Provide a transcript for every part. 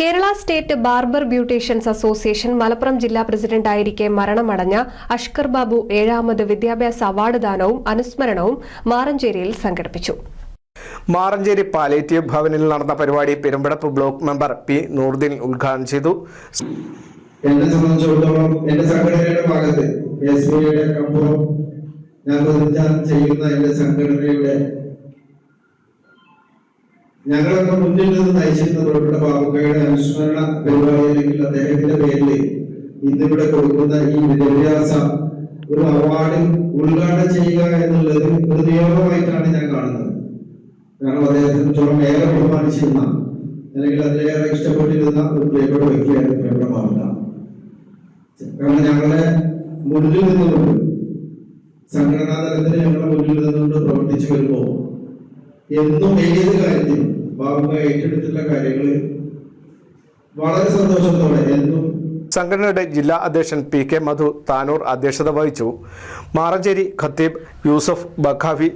Kerala state barber beauticians association Malappuram ജില്ലാ പ്രസിഡന്റായിരിക്കെ മരണമടഞ്ഞ അഷ്കർ ബാബു ഏഴാമത് വിദ്യാഭ്യാസ അവാർഡ് ദാനവും അനുസ്മരണവും മാറഞ്ചേരിയിൽ സംഘടിപ്പിച്ചു. മാറഞ്ചേരി പാലേറ്റീവ് ഭവനിൽ നടന്ന പരിപാടി Perumpadappu block member P Noorudheen ഉദ്ഘാടനം ചെയ്തു. എന്നെ സംബന്ധിച്ചിടത്തോളം എന്റെ സംഘടനയുടെ ഭാഗത്ത് എസ് അപ്പുറം ഞാൻ പ്രതിനിധാനം ചെയ്യുന്ന എന്റെ സംഘടനയുടെ ഞങ്ങളൊക്കെ മുന്നിൽ നിന്ന് പ്രിയപ്പെട്ട ബാബുക്കയുടെ അനുസ്മരണ പരിപാടി അല്ലെങ്കിൽ അദ്ദേഹത്തിന്റെ പേരിൽ ഇന്നിവിടെ കൊടുക്കുന്ന ഈ വിദ്യാഭ്യാസ ഒരു അവാർഡ് ഉദ്ഘാടനം ചെയ്യുക എന്നുള്ളത് ഒരു നിയോഗമായിട്ടാണ് ഞാൻ കാണുന്നത്. കാരണം അദ്ദേഹത്തിന് ചോളം ഏറെ ബഹുമാനിച്ചിരുന്ന അല്ലെങ്കിൽ അതിലേറെ ഇഷ്ടപ്പെട്ടിരുന്ന ഒരു പ്രിയപ്പെട്ട വ്യക്തിയാണ് പ്രിയപ്പെട്ട ബാബുക്ക കാരണം ഞങ്ങളുടെ മുന്നിൽ നിന്നുകൊണ്ട് സംഘടനാ തലത്തിൽ ഞങ്ങളുടെ മുന്നിൽ നിന്നുകൊണ്ട് പ്രവർത്തിച്ചു വരുമ്പോൾ എന്നും ഏത് കാര്യത്തിലും ബാബുക്ക ഏറ്റെടുത്തിട്ടുള്ള കാര്യങ്ങൾ വളരെ സന്തോഷത്തോടെ എന്നും സംഘടനയുടെ ജില്ലാ അധ്യക്ഷൻ പി കെ മധു താനൂർ അധ്യക്ഷത വഹിച്ചു. മാറഞ്ചേരി ഖത്തീബ് യൂസഫ് ബഖാവി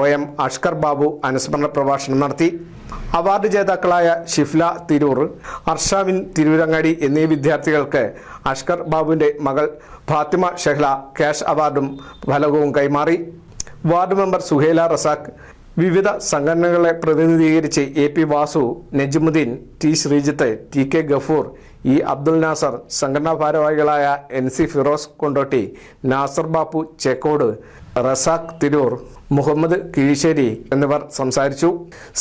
ഒ എം അഷ്കർ ബാബു അനുസ്മരണ പ്രഭാഷണം നടത്തി. അവാർഡ് ജേതാക്കളായ ഷിഫ്ല തിരൂർ അർഷാവിൻ തിരൂരങ്ങാടി എന്നീ വിദ്യാർത്ഥികൾക്ക് അഷ്കർ ബാബുവിന്റെ മകൾ ഫാത്തിമ ഷെഹ്ല ക്യാഷ് അവാർഡും ഫലകവും കൈമാറി. വാർഡ് മെമ്പർ സുഹേല റസാഖ് വിവിധ സംഘടനകളെ പ്രതിനിധീകരിച്ച് A P Vasu Najmudheen T Sreejith T K Gafoor E Abdul Nasar സംഘടനാ ഭാരവാഹികളായ എൻ സി ഫിറോസ് കൊണ്ടോട്ടി നാസർ ബാപ്പു ചേക്കോട് റസാഖ് തിരൂർ മുഹമ്മദ് കിഴിശ്ശേരി എന്നിവർ സംസാരിച്ചു.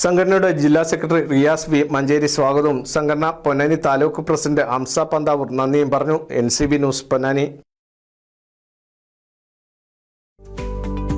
സംഘടനയുടെ ജില്ലാ സെക്രട്ടറി റിയാസ് വി മഞ്ചേരി സ്വാഗതവും സംഘടന പൊന്നാനി താലൂക്ക് പ്രസിഡന്റ് ഹംസ പന്താവൂർ നന്ദിയും പറഞ്ഞു. N C B news Ponnani.